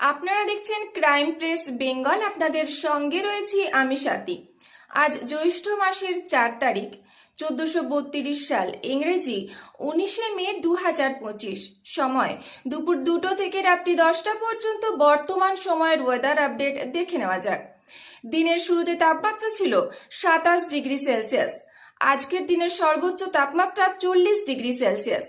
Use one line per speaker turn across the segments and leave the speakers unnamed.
আপনারা দেখছেন crime press Bengal, আপনাদের সঙ্গে রয়েছি আমি সাথী আজ জ্যৈষ্ঠ মাসের চার তারিখ, চোদ্দশো সাল, ইংরেজি উনিশে মে দু হাজার পঁচিশ। সময়, দুপুর দুটো থেকে রাত্রি দশটা পর্যন্ত বর্তমান সময়ের ওয়েদার আপডেট দেখে নেওয়া যাক। দিনের শুরুতে তাপমাত্রা ছিল সাতাশ ডিগ্রি সেলসিয়াস। আজকের দিনের সর্বোচ্চ তাপমাত্রা চল্লিশ ডিগ্রি সেলসিয়াস।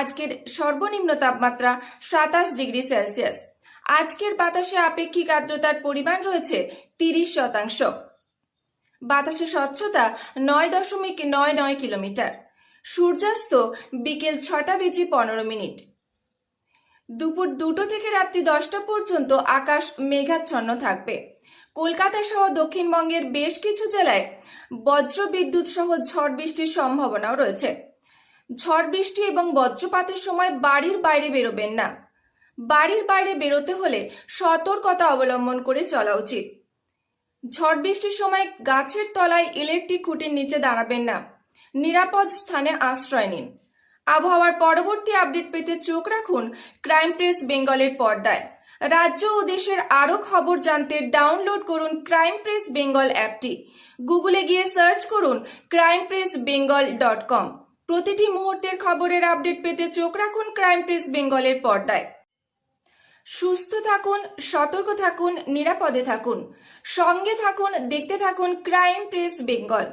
আজকের সর্বনিম্ন তাপমাত্রা সাতাশ ডিগ্রি সেলসিয়াস। আজকের বাতাসে আপেক্ষিক আর্দ্রতার পরিমাণ রয়েছে তিরিশ শতাংশ। বাতাসে স্বচ্ছতা নয় দশমিক নয় নয় কিলোমিটার। সূর্যাস্ত বিকেল ছটা বেজে পনেরো মিনিট। দুপুর দুটো থেকে রাত্রি দশটা পর্যন্ত আকাশ মেঘাচ্ছন্ন থাকবে। কলকাতা সহ দক্ষিণবঙ্গের বেশ কিছু জেলায় বজ্র বিদ্যুৎ সহ ঝড় বৃষ্টির সম্ভাবনাও রয়েছে। ঝড় বৃষ্টি এবং বজ্রপাতের সময় বাড়ির বাইরে বেরোবেন না। বাড়ির বাইরে বেরোতে হলে সতর্কতা অবলম্বন করে চলা উচিত। ঝড় বৃষ্টির সময় গাছের তলায় ইলেকট্রিক খুঁটির নিচে দাঁড়াবেন না। নিরাপদ স্থানে আশ্রয় নিন। আবহাওয়ার পরবর্তী আপডেট পেতে চোখ রাখুন ক্রাইম প্রেস বেঙ্গলের পর্দায়। রাজ্য ও দেশের আরও খবর জানতে ডাউনলোড করুন ক্রাইম প্রেস বেঙ্গল অ্যাপটি। গুগলে গিয়ে সার্চ করুন crime press Bengal dot com. প্রতিটি মুহূর্তের খবরের আপডেট পেতে চোখ রাখুন ক্রাইম প্রেস বেঙ্গলের পর্দায়। সুস্থ থাকুন সতর্ক থাকুন নিরাপদে থাকুন। সঙ্গে থাকুন দেখতে থাকুন ক্রাইম প্রেস বেঙ্গল